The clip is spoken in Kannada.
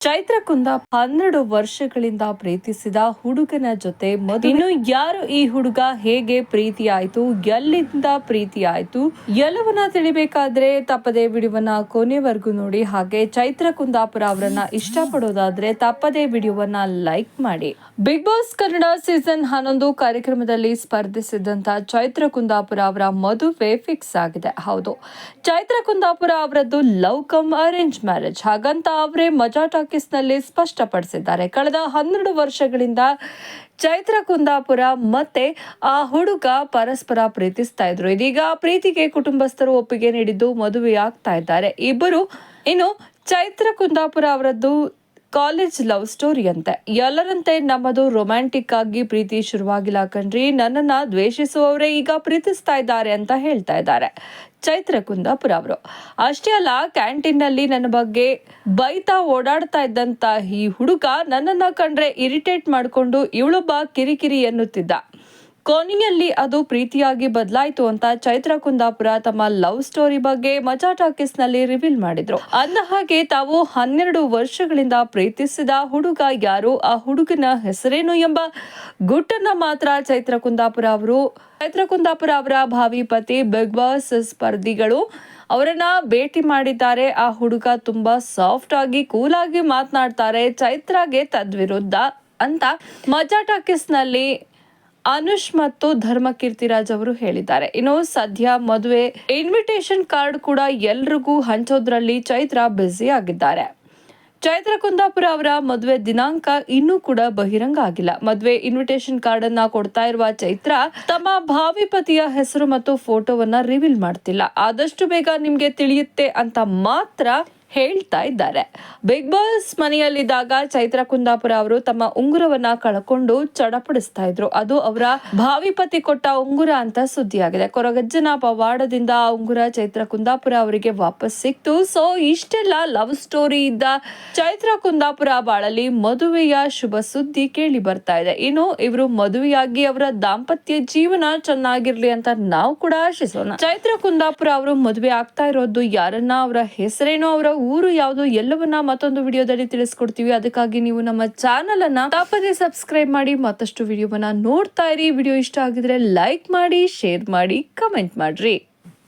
ಚೈತ್ರ ಕುಂದ ಹನ್ನೆರಡು ವರ್ಷಗಳಿಂದ ಪ್ರೀತಿಸಿದ ಹುಡುಗನ ಜೊತೆ ಇನ್ನು ಯಾರು ಈ ಹುಡುಗ ಹೇಗೆ ಪ್ರೀತಿ ಆಯ್ತು ಎಲ್ಲಿಂದ ಪ್ರೀತಿ ಆಯ್ತು ಎಲ್ಲವನ್ನ ತಿಳಿಬೇಕಾದ್ರೆ ತಪ್ಪದೆ ವಿಡಿಯೋವನ್ನ ಕೊನೆವರೆಗೂ ನೋಡಿ. ಹಾಗೆ ಚೈತ್ರ ಕುಂದಾಪುರ ಅವರನ್ನ ಇಷ್ಟಪಡೋದಾದ್ರೆ ತಪ್ಪದೆ ವಿಡಿಯೋವನ್ನ ಲೈಕ್ ಮಾಡಿ. ಬಿಗ್ ಬಾಸ್ ಕನ್ನಡ ಸೀಸನ್ ಹನ್ನೊಂದು ಕಾರ್ಯಕ್ರಮದಲ್ಲಿ ಸ್ಪರ್ಧಿಸಿದಂತ ಚೈತ್ರ ಕುಂದಾಪುರ ಅವರ ಮದುವೆ ಫಿಕ್ಸ್ ಆಗಿದೆ. ಹೌದು. ಚೈತ್ರ ಕುಂದಾಪುರ ಅವರದ್ದು ಲವ್ ಕಮ್ ಅರೇಂಜ್ ಮ್ಯಾರೇಜ್. ಹಾಗಂತ ಅವರೇ ಮಜಾ ಟಾಕೀಸ್ ಸ್ಪಷ್ಟಪಡಿಸಿದ್ದಾರೆ. ಕಳೆದ ಹನ್ನೆರಡು ವರ್ಷಗಳಿಂದ ಚೈತ್ರ ಕುಂದಾಪುರ ಮತ್ತೆ ಆ ಹುಡುಗ ಪರಸ್ಪರ ಪ್ರೀತಿಸ್ತಾ ಇದ್ರು. ಇದೀಗ ಪ್ರೀತಿಗೆ ಕುಟುಂಬಸ್ಥರು ಒಪ್ಪಿಗೆ ನೀಡಿದ್ದು ಮದುವೆಯಾಗ್ತಾ ಇದ್ದಾರೆ. ಇಬ್ಬರು ಇನ್ನು ಚೈತ್ರ ಕುಂದಾಪುರ ಅವರದ್ದು ಕಾಲೇಜ್ ಲವ್ ಸ್ಟೋರಿ ಅಂತೆ. ಎಲ್ಲರಂತೆ ನಮ್ಮದು ರೊಮ್ಯಾಂಟಿಕ್ ಆಗಿ ಪ್ರೀತಿ ಶುರುವಾಗಿಲ್ಲ ಕಣ್ರಿ. ನನ್ನನ್ನ ದ್ವೇಷಿಸುವವರೇ ಈಗ ಪ್ರೀತಿಸ್ತಾ ಇದ್ದಾರೆ ಅಂತ ಹೇಳ್ತಾ ಇದ್ದಾರೆ. ಚೈತ್ರ ಕುಂದಾಪುರ ಅವರು. ಅಷ್ಟೇ ಅಲ್ಲ, ಕ್ಯಾಂಟೀನ್ನಲ್ಲಿ ನನ್ನ ಬಗ್ಗೆ ಬೈತಾ ಓಡಾಡ್ತಾ ಇದ್ದಂತ ಈ ಹುಡುಗ ನನ್ನನ್ನ ಕಂಡ್ರೆ ಇರಿಟೇಟ್ ಮಾಡ್ಕೊಂಡು ಇವಳೊಬ್ಬ ಕಿರಿಕಿರಿ ಎನ್ನುತ್ತಿದ್ದ. ಕೊನೆಯಲ್ಲಿ ಅದು ಪ್ರೀತಿಯಾಗಿ ಬದಲಾಯಿತು ಅಂತ ಚೈತ್ರ ಕುಂದಾಪುರ ತಮ್ಮ ಲವ್ ಸ್ಟೋರಿ ಬಗ್ಗೆ ಮಜಾ ಟಾಕೀಸ್ನಲ್ಲಿ ರಿವೀಲ್ ಮಾಡಿದ್ರು. ಅಂದ ಹಾಗೆ ತಾವು ಹನ್ನೆರಡು ವರ್ಷಗಳಿಂದ ಪ್ರೀತಿಸಿದ ಹುಡುಗ ಯಾರು, ಆ ಹುಡುಗನ ಹೆಸರೇನು ಎಂಬ ಗುಟ್ಟನ್ನ ಮಾತ್ರ ಚೈತ್ರ ಕುಂದಾಪುರ ಅವರು, ಚೈತ್ರ ಕುಂದಾಪುರ ಅವರ ಭಾವಿ ಪತಿ ಬಿಗ್ ಬಾಸ್ ಸ್ಪರ್ಧಿಗಳು ಅವರನ್ನ ಭೇಟಿ ಮಾಡಿದ್ದಾರೆ. ಆ ಹುಡುಗ ತುಂಬಾ ಸಾಫ್ಟ್ ಆಗಿ ಕೂಲ್ ಆಗಿ ಮಾತನಾಡ್ತಾರೆ. ಚೈತ್ರಾಗೆ ತದ್ವಿರುದ್ಧ ಅಂತ ಮಜಾ ಟಾಕೀಸ್ನಲ್ಲಿ ಅನುಷ್ ಮತ್ತು ಧರ್ಮ ಕೀರ್ತಿರಾಜ್ ಅವರು ಹೇಳಿದ್ದಾರೆ. ಇನ್ನು ಸದ್ಯ ಮದುವೆ ಇನ್ವಿಟೇಷನ್ ಕಾರ್ಡ್ ಕೂಡ ಎಲ್ರಿಗೂ ಹಂಚೋದ್ರಲ್ಲಿ ಚೈತ್ರ ಬ್ಯುಸಿ ಆಗಿದ್ದಾರೆ. ಚೈತ್ರ ಕುಂದಾಪುರ ಅವರ ಮದುವೆ ದಿನಾಂಕ ಇನ್ನೂ ಕೂಡ ಬಹಿರಂಗ ಆಗಿಲ್ಲ. ಮದುವೆ ಇನ್ವಿಟೇಷನ್ ಕಾರ್ಡ್ ಅನ್ನ ಕೊಡ್ತಾ ಇರುವ ಚೈತ್ರ ತಮ್ಮ ಭಾವಿ ಪತಿಯ ಹೆಸರು ಮತ್ತು ಫೋಟೋವನ್ನ ರಿವೀಲ್ ಮಾಡ್ತಿಲ್ಲ. ಆದಷ್ಟು ಬೇಗ ನಿಮ್ಗೆ ತಿಳಿಯುತ್ತೆ ಅಂತ ಮಾತ್ರ ಹೇಳ್ತಾ ಇದ್ದಾರೆ. ಬಿಗ್ ಬಾಸ್ ಮನೆಯಲ್ಲಿದ್ದಾಗ ಚೈತ್ರ ಕುಂದಾಪುರ ಅವರು ತಮ್ಮ ಉಂಗುರವನ್ನ ಕಳ್ಕೊಂಡು ಚಡಪಡಿಸ್ತಾ ಇದ್ರು. ಅದು ಅವರ ಭಾವಿಪತಿ ಕೊಟ್ಟ ಉಂಗುರ ಅಂತ ಸುದ್ದಿಯಾಗಿದೆ. ಕೊರಗಜ್ಜನ ಪವಾಡದಿಂದ ಆ ಉಂಗುರ ಚೈತ್ರ ಕುಂದಾಪುರ ಅವರಿಗೆ ವಾಪಸ್ ಸಿಕ್ತು. ಸೊ ಇಷ್ಟೆಲ್ಲ ಲವ್ ಸ್ಟೋರಿ ಇದ್ದ ಚೈತ್ರ ಕುಂದಾಪುರ ಬಾಳಲ್ಲಿ ಮದುವೆಯ ಶುಭ ಸುದ್ದಿ ಕೇಳಿ ಬರ್ತಾ ಇದೆ. ಇನ್ನು ಇವರು ಮದುವೆಯಾಗಿ ಅವರ ದಾಂಪತ್ಯ ಜೀವನ ಚೆನ್ನಾಗಿರ್ಲಿ ಅಂತ ನಾವು ಕೂಡ ಆಶಿಸೋಣ. ಚೈತ್ರ ಕುಂದಾಪುರ ಅವರು ಮದುವೆ ಆಗ್ತಾ ಇರೋದು ಯಾರನ್ನ ಅವರ ಹೆಸರೇನು, ಅವರ ಊರು ಯಾವುದು ಎಲ್ಲವನ್ನ ಮತ್ತೊಂದು ವಿಡಿಯೋದಲ್ಲಿ ತಿಳಿಸ್ಕೊಡ್ತೀವಿ. ಅದಕ್ಕಾಗಿ ನೀವು ನಮ್ಮ ಚಾನಲ್ ಅನ್ನ ತಪ್ಪದೆ ಸಬ್ಸ್ಕ್ರೈಬ್ ಮಾಡಿ, ಮತ್ತಷ್ಟು ವಿಡಿಯೋವನ್ನ ನೋಡ್ತಾ ಇರಿ. ವಿಡಿಯೋ ಇಷ್ಟ ಆಗಿದ್ರೆ ಲೈಕ್ ಮಾಡಿ ಶೇರ್ ಮಾಡಿ ಕಮೆಂಟ್ ಮಾಡ್ರಿ.